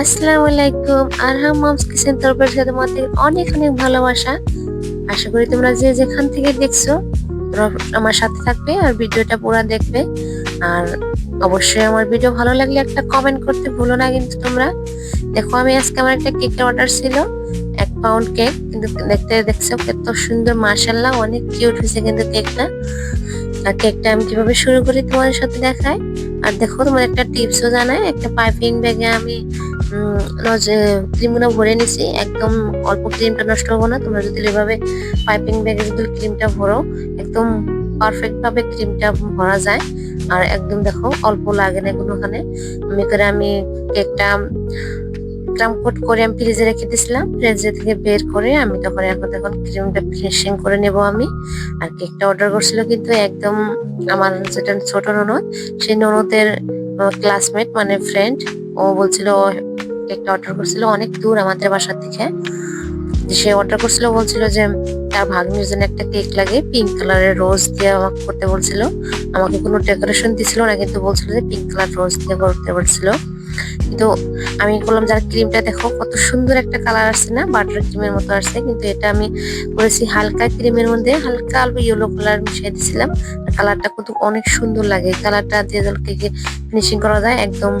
আসসালামু আলাইকুম। আরহাম moms kitchen তরফের সাথে তোমাদের অনেক অনেক ভালোবাসা। আশা করি তোমরা যে যেখান থেকে দেখছ, তোমরা আমার সাথে থাকবে আর ভিডিওটা পুরো দেখবে। আর অবশ্যই আমার ভিডিও ভালো লাগলে একটা কমেন্ট করতে ভুলো না কিন্তু তোমরা। দেখো, আমি আজকে আমার একটা কেকের অর্ডার ছিল, এক পাউন্ড কেক কিন্তু দেখতে দেখছ কত সুন্দর মার্শাল্লাহ অনেক কিউট হয়েছে কিন্তু কেকটা আর কেকটা আমি কীভাবে শুরু করি তোমাদের সাথে দেখাই আর দেখো তোমার একটা টিপসও জানাই একটা পাইপিং ব্যাগে আমি ক্রিমগুলো ভরে নিছি, একদম অল্প ক্রিমটা নষ্ট হব না। তোমরা যদি এভাবে পাইপিং ব্যাগে যদি ক্রিমটা ভরো, একদম পারফেক্ট ভাবে ক্রিমটা ভরা যায়। আর একদম দেখো, অল্প লাগে না কোনোখানে। আমি করে আমি কেকটা কোট করে আমি ফ্রিজে রেখে দিয়েছিলাম ফ্রিজে থেকে বের করে আমি তখন এখন এখন ক্রিমটা ফিনিশিং করে নেব আমি। আর কেকটা অর্ডার করছিল কিন্তু একদম আমার যেটা ছোট ননদ, সেই ননদের ক্লাসমেট মানে ফ্রেন্ড ও বলছিল কেকটা অর্ডার করছিল অনেক দূর আমাদের বাসার থেকে সে অর্ডার করছিল বলছিল যে, তার ভাগ্নির জন্য একটা কেক লাগে পিঙ্ক কালারের রোজ দিয়ে আমাকে করতে বলছিল। আমাকে কোনো ডেকোরেশন দিছিল না, কিন্তু বলছিল যে পিঙ্ক কালার রোজ দিয়ে করতে বলছিল। কিন্তু আমি বললাম, যার ক্রিমটা দেখো, কত সুন্দর একটা কালার আসছে না? বাটার ক্রিমের মতো আসছে। কিন্তু এটা আমি করেছি হালকা ক্রিমের মধ্যে, হালকা অল্প ইয়েলো কালার মিশিয়ে দিয়েছিলাম। কালারটা কিন্তু অনেক সুন্দর লাগে। কালারটা দিয়ে কেকে ফিনিশিং করা যায়, একদম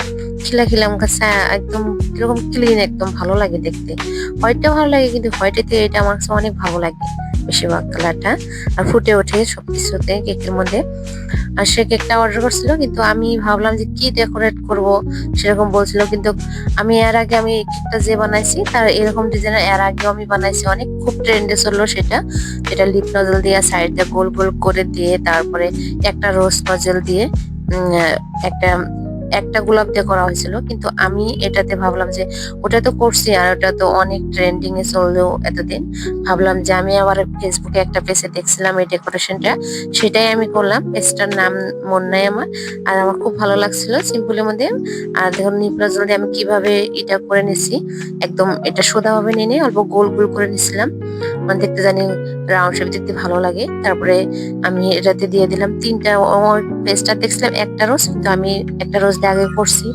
খিলা খিলা কাছে একদম কীরকম ক্লিন একদম ভালো লাগে দেখতে। হোয়াইটটা ভালো লাগে, কিন্তু হোয়াইটেতে এটা আমার কাছে অনেক ভালো লাগে। বেশিরভাগ কালারটা, আর ফুটে ওঠে সবকিছুতে কেকের মধ্যে। আর সে কেকটা অর্ডার করছিল, কিন্তু আমি ভাবলাম যে কি ডেকোরেট করব, সেরকম বলছিল। কিন্তু আমি এর আগে আমি কেকটা যে বানাইছি, তার এরকম ডিজাইনের এর আগেও আমি বানাইছি। অনেক খুব ট্রেন্ডে চলল সেটা। সেটা লিপ নজল দিয়ে সাইড দিয়ে গোল গোল করে দিয়ে, তারপরে একটা রোজ নজল দিয়ে একটা একটা গোলাপ দিয়ে করা হয়েছিল, কিন্তু আমি এটাতে ভাবলাম যে ওটা তো করছি আর ওটা তো অনেক ট্রেন্ডিং এ চললেও এতদিন। ভাবলাম যে আমি আবার ফেসবুকে একটা পেজে দেখছিলাম এই ডেকোরেশনটা সেটাই আমি করলাম। পেজটার নাম মন নাই আমার, আর আমার খুব ভালো লাগছিল সিম্পলের মধ্যে। আর দেখুন নিপলা দিয়ে আমি কীভাবে এটা করে নিছি, একদম এটা সোদাভাবে নিয়ে অল্প গোল গোল করে নিছিলাম। মানে দেখতে জানি রাউন্ড শেপ দেখতে ভালো লাগে। তারপরে আমি এটাতে দিয়ে দিলাম তিনটা পেস্টটা দেখছিলাম একটা রোজ, কিন্তু আমি একটা রোজ দিয়ে আগে করছি।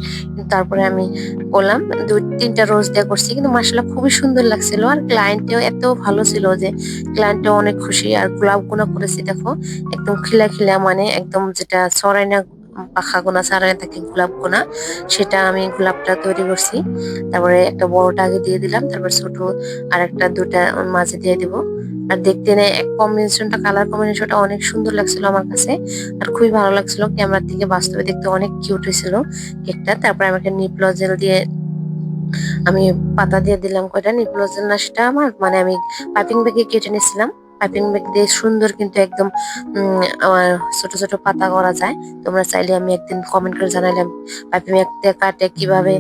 তারপরে আমি করলাম, দুই, তিনটা রোজ দিয়ে করছি। কিন্তু মাসালা খুবই সুন্দর লাগছিল। আর ক্লায়েন্টও এত ভালো ছিল যে ক্লায়েন্টও অনেক খুশি। আর গোলাপগুলো করেছি, দেখো, একদম খিলা খিলা মানে একদম যেটা সরাই না পাখা গোনা সারাই থাকে গোলাপ গোনা, সেটা আমি গোলাপটা তৈরি করছি। তারপরে একটা বড়টা আগে দিয়ে দিলাম, তারপর ছোট আর একটা দুটা মাঝে দিয়ে দিব। আর দেখতে নেই এক কম্বিনেশনটা কালার কম্বিনেশনটা অনেক সুন্দর লাগছিল আমার কাছে, আর খুবই ভালো লাগছিল। ক্যামেরার থেকে বাস্তবে দেখতে অনেক কিউট হয়েছিল কেকটা। তারপরে আমাকে নিপলজেল দিয়ে আমি পাতা দিয়ে দিলাম কয়টা? নিপলজেল না সেটা আমার মানে আমি পাইপিং ব্যাগে কেটে নিয়েছিলাম। পাইপিং ব্যাগ দিয়ে সুন্দর কিন্তু একদম আমার ছোট ছোট পাতা করা যায়। তোমরা চাইলে আমি একদিন কমেন্ট করে জানাইলাম পাইপিং ব্যাগ দিয়ে কাটে কীভাবে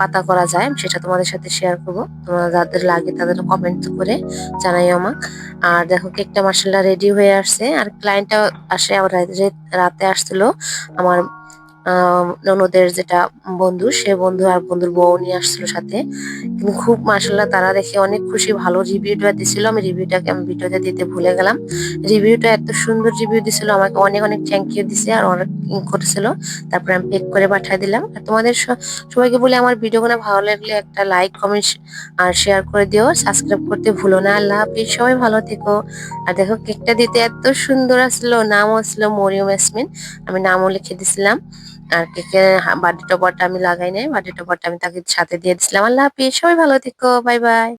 পাতা করা যায় সেটা তোমাদের সাথে শেয়ার করব। তোমরা যাদের লাগে তাদের কমেন্ট করে জানাই আমাকে। আর দেখো কেকটা মার্শাল্লাহ রেডি হয়ে আসছে। আর ক্লায়েন্টটা আসে আবার রাতে আসছিল। আমার ননদের যেটা বন্ধু, সে বন্ধু আর বন্ধুর বউ নিয়ে আসছিল সাথে। কিন্তু খুব মাসাল্লাহ তারা দেখে অনেক খুশি, ভালো রিভিউটা দিছিল। আমি রিভিউটাকে, আমি ভিডিওতে দিতে ভুলে গেলাম। রিভিউটা এত সুন্দর রিভিউ দিছিল, আমাকে অনেক অনেক থ্যাংক ইউ দিছে আর অনেক করেছিল। তারপরে আমি পেক করে পাঠিয়ে দিলাম। আর তোমাদের সবাইকে বলে, আমার ভিডিওগুলো ভালো লাগলে একটা লাইক কমেন্ট আর শেয়ার করে দিও। সাবস্ক্রাইব করতে ভুলো না। আল্লাহ হাফিজ। সবাই ভালো থেকো। আর দেখো কেকটা দিতে এত সুন্দর আসলো। নামও আসলো মরিয়ম ইয়াসমিন। আমি নামও লিখে দিছিলাম। আর কেকের বার্থডে টপারটা আমি লাগাই নাই। বার্থডে টপারটা আমি তাকে সাথে দিয়ে দিছিলাম। আল্লাহ হাফিজ। সবাই ভালো থেকো। Bye bye.